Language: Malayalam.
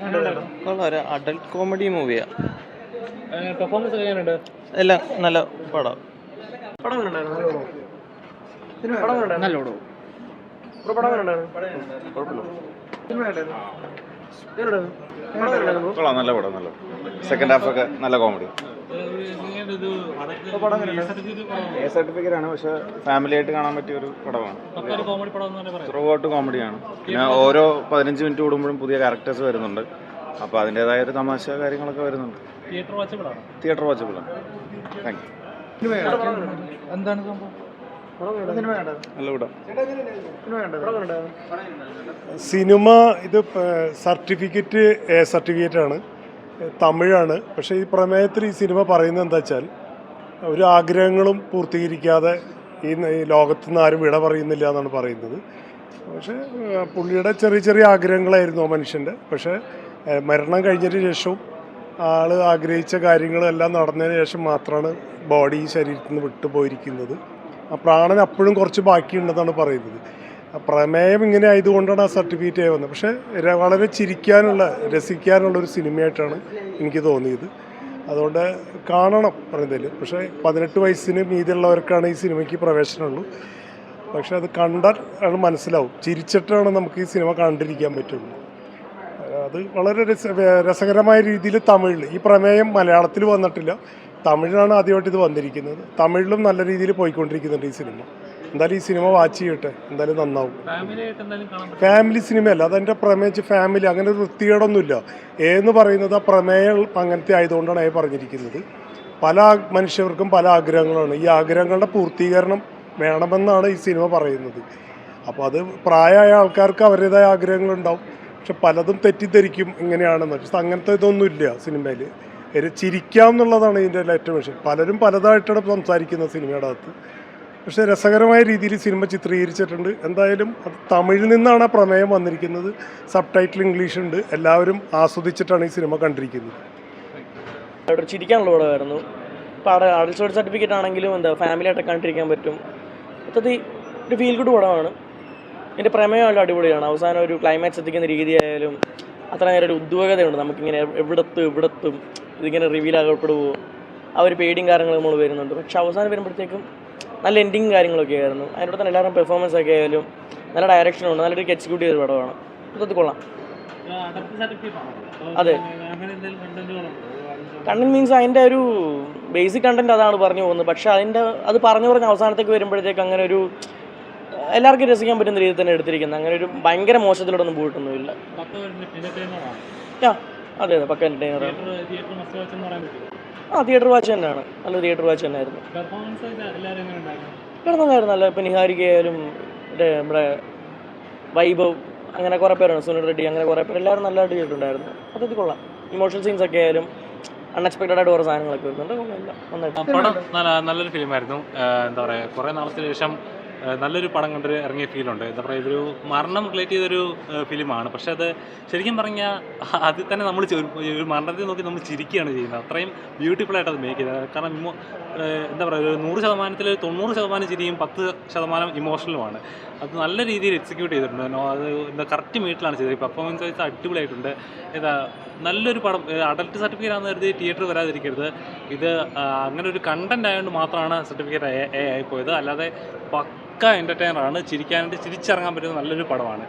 കൊള്ളാം ഒരു അഡൽട്ട് കോമഡി മൂവിയാ പെർഫോമൻസ് എങ്ങനെയുണ്ട്? എല്ലാം നല്ല പടം. പടം പടം. നല്ല പടം? നല്ല പടം നല്ല സെക്കൻഡ് ഹാഫ് ഒക്കെ നല്ല കോമഡി എ സർട്ടിഫിക്കറ്റ് ആണ് പക്ഷെ ഫാമിലി ആയിട്ട് കാണാൻ പറ്റിയ ഒരു പടമാണ് ത്രൂ ഔട്ട് കോമഡിയാണ് പിന്നെ ഓരോ പതിനഞ്ച് മിനിറ്റ് കൂടുമ്പോഴും പുതിയ ക്യാരക്ടേഴ്സ് വരുന്നുണ്ട്. അപ്പോൾ അതിന്റെതായ ഒരു തമാശ കാര്യങ്ങളൊക്കെ വരുന്നുണ്ട്. തിയേറ്റർ വാച്ചബിളാണ് താങ്ക് യു എന്താണ് സംഭവം? സിനിമ ഇത് സർട്ടിഫിക്കറ്റ് എ സർട്ടിഫിക്കറ്റ് ആണ്. തമിഴാണ്. പക്ഷേ ഈ പ്രമേയത്തിൽ ഈ സിനിമ പറയുന്നത് എന്താ വെച്ചാൽ ഒരു ആഗ്രഹങ്ങളും പൂർത്തീകരിക്കാതെ ഈ ലോകത്തു നിന്ന് ആരും വിട പറയുന്നില്ല എന്നാണ് പറയുന്നത്. പക്ഷേ പുള്ളിയുടെ ചെറിയ ചെറിയ ആഗ്രഹങ്ങളായിരുന്നു ആ മനുഷ്യന്റെ. പക്ഷേ മരണം കഴിഞ്ഞതിന് ശേഷവും ആൾ ആഗ്രഹിച്ച കാര്യങ്ങളെല്ലാം നടന്നതിന് ശേഷം മാത്രമാണ് ബോഡി ശരീരത്തിൽ നിന്ന് വിട്ടുപോയിരിക്കുന്നത്. ആ പ്രാണൻ അപ്പോഴും കുറച്ച് ബാക്കിയുണ്ടെന്നാണ് പറയുന്നത്. പ്രമേയം ഇങ്ങനെ ആയതുകൊണ്ടാണ് ആ സർട്ടിഫിക്കറ്റ് ആയി വന്നത്. പക്ഷേ വളരെ ചിരിക്കാനുള്ള രസിക്കാനുള്ള ഒരു സിനിമയായിട്ടാണ് എനിക്ക് തോന്നിയത്. അതുകൊണ്ട് കാണണം പറയുന്നതിൽ പക്ഷേ പതിനെട്ട് വയസ്സിന് മീതിയുള്ളവർക്കാണ് ഈ സിനിമയ്ക്ക് പ്രവേശനമുള്ളൂ. പക്ഷെ അത് കണ്ടാൽ ആണ് മനസ്സിലാവും. ചിരിച്ചിട്ടാണ് നമുക്ക് ഈ സിനിമ കണ്ടിരിക്കാൻ പറ്റുള്ളൂ. അത് വളരെ രസ രസകരമായ രീതിയിൽ തമിഴിൽ ഈ പ്രമേയം മലയാളത്തിൽ വന്നിട്ടില്ല. തമിഴിലാണ് ആദ്യമായിട്ട് ഇത് വന്നിരിക്കുന്നത്. തമിഴിലും നല്ല രീതിയിൽ പോയിക്കൊണ്ടിരിക്കുന്നുണ്ട് ഈ സിനിമ. എന്തായാലും ഈ സിനിമ വാച്ച് ചെയ്യട്ടെ. എന്തായാലും നന്നാവും. ഫാമിലി സിനിമയല്ല അതെന്റെ പ്രമേയിച്ച് ഫാമിലി അങ്ങനെ ഒരു വൃത്തികേടൊന്നുമില്ല. എന്ന് പറയുന്നത് ആ പ്രമേയം അങ്ങനത്തെ ആയതുകൊണ്ടാണ് അത് പറഞ്ഞിരിക്കുന്നത്. പല മനുഷ്യർക്കും പല ആഗ്രഹങ്ങളാണ്. ഈ ആഗ്രഹങ്ങളുടെ പൂർത്തീകരണം വേണമെന്നാണ് ഈ സിനിമ പറയുന്നത്. അപ്പോൾ അത് പ്രായമായ ആൾക്കാർക്ക് അവരുടേതായ ആഗ്രഹങ്ങളുണ്ടാവും. പക്ഷെ പലതും തെറ്റിദ്ധരിക്കും ഇങ്ങനെയാണെന്ന്. പക്ഷെ അങ്ങനത്തെ ഇതൊന്നുമില്ല സിനിമയിൽ ചിരിക്കാം എന്നുള്ളതാണ് ഇതിന്റെ ഏറ്റവും വിഷയം. പലരും പലതായിട്ടാണ് സംസാരിക്കുന്നത് സിനിമയുടെ അകത്ത്. പക്ഷേ രസകരമായ രീതിയിൽ സിനിമ ചിത്രീകരിച്ചിട്ടുണ്ട്. എന്തായാലും അത് തമിഴിൽ നിന്നാണ് ആ പ്രമേയം വന്നിരിക്കുന്നത്. സബ് ടൈറ്റിൽ ഇംഗ്ലീഷ് ഉണ്ട് എല്ലാവരും ആസ്വദിച്ചിട്ടാണ് ഈ സിനിമ കണ്ടിരിക്കുന്നത്. ചിരിക്കാനുള്ള പടമായിരുന്നു. വരുന്നു സർട്ടിഫിക്കറ്റ് ആണെങ്കിലും എന്താ ഫാമിലി ആയിട്ട് കണ്ടിരിക്കാൻ പറ്റും. മൊത്തത്തിൽ ഒരു ഫീൽ ഗുഡ് പടമാണ്. എന്റെ പ്രമേയം നല്ല അടിപൊളിയാണ്. അവസാനം ഒരു ക്ലൈമാക്സ് എത്തിക്കുന്ന രീതിയായാലും അത്ര നേരം ഒരു ഉദ്വേഗതയുണ്ട് നമുക്കിങ്ങനെ എവിടത്തും ഇവിടത്തും ഇതിങ്ങനെ റിവീൽ ആകപ്പെടുമോ ആ ഒരു പേടിയും കാര്യങ്ങളും നമ്മൾ വരുന്നുണ്ട്. പക്ഷെ അവസാനം വരുമ്പോഴത്തേക്കും നല്ല എൻഡിങ് കാര്യങ്ങളൊക്കെ ആയിരുന്നു. അതിനോട് തന്നെ എല്ലാവരും പെർഫോമൻസ് ഒക്കെ ആയാലും നല്ല ഡയറക്ഷനുണ്ട് നല്ലൊരു എക്സിക്യൂട്ട് ചെയ്ത പടമാണ്. മൊത്തത്തിൽ കൊള്ളാം. അതെ. കണ്ടന്റ് മീൻസ് അതിന്റെ ഒരു ബേസിക് കണ്ടന്റ് അതാണ് പറഞ്ഞു പോകുന്നത്. പക്ഷേ അതിന്റെ അത് പറഞ്ഞു പറഞ്ഞ അവസാനത്തേക്ക് വരുമ്പോഴത്തേക്ക് അങ്ങനെ ഒരു എല്ലാവർക്കും രസിക്കാൻ പറ്റുന്ന രീതിയിൽ തന്നെ എടുത്തിരിക്കുന്നത്. അങ്ങനെ ഒരു ഭയങ്കര മോശത്തിലൂടെ ഒന്നും പോയിട്ടൊന്നുമില്ല അതെ അതെ പക്ക എന്റർടൈനറാണ് ആ തിയേറ്റർ വാച്ച് തന്നെയാണ്. നല്ല തിയേറ്റർ വാച്ച് തന്നെയായിരുന്നു. കിടന്നതായിരുന്നു നല്ല ഇപ്പം നിഹാരികയായാലും മറ്റേ നമ്മുടെ വൈഭവ് അങ്ങനെ കുറേ പേരാണ് സുനിൽ റെഡ്ഡി അങ്ങനെ കുറേ പേര്. എല്ലാവരും നല്ലതായിട്ട് ചെയ്തിട്ടുണ്ടായിരുന്നു അതൊക്കെ കൊള്ളാം. ഇമോഷണൽ സീൻസ് ഒക്കെ ആയാലും അൺഎക്സ്പെക്റ്റഡ് ആയിട്ട് കുറേ സാധനങ്ങളൊക്കെ വരുന്നുണ്ട്. കൊള്ളാം. നന്നായിട്ട്. പടം നല്ല നല്ലൊരു ഫിലിമായിരുന്നു എന്താ പറയുക കുറേ നാളത്തിന് ശേഷം നല്ലൊരു പടം കണ്ടൊരു ഇറങ്ങിയ ഫീലുണ്ട് എന്താ പറയുക ഇതൊരു മരണം റിലേറ്റ് ചെയ്തൊരു ഫിലിമാണ്. പക്ഷേ അത് ശരിക്കും പറഞ്ഞാൽ അതിൽ തന്നെ നമ്മൾ ഒരു മരണത്തെ നോക്കി നമ്മൾ ചിരിക്കുകയാണ് ചെയ്യുന്നത്. അത്രയും ബ്യൂട്ടിഫുൾ ആയിട്ട് അത് മേക്ക് ചെയ്തത്. കാരണം ഇമോ എന്താ പറയുക ഒരു നൂറ് ശതമാനത്തിൽ തൊണ്ണൂറ് ശതമാനം ചിരിയും പത്ത് ശതമാനം ഇമോഷണലുമാണ് അത് നല്ല രീതിയിൽ എക്സിക്യൂട്ട് ചെയ്തിട്ടുണ്ട്. അത് എന്താ കറക്റ്റ് മീറ്റിലാണ് ചെയ്തത്. പെർഫോമൻസ് വൈസ് അടിപൊളിയായിട്ടുണ്ട്. ഇതാ നല്ലൊരു പടം. അഡൽട്ട് സർട്ടിഫിക്കറ്റ് ആണെന്ന് കരുതി തിയേറ്റർ വരാതിരിക്കരുത്. ഇത് അങ്ങനെ ഒരു കണ്ടന്റ് ആയതുകൊണ്ട് മാത്രമാണ് സർട്ടിഫിക്കറ്റ് എ ആയിപ്പോയത് അല്ലാതെ പക്ക എന്റർടൈനറാണ് ചിരിക്കാനായിട്ട് ചിരിച്ചിറങ്ങാൻ പറ്റുന്ന നല്ലൊരു പടമാണ്.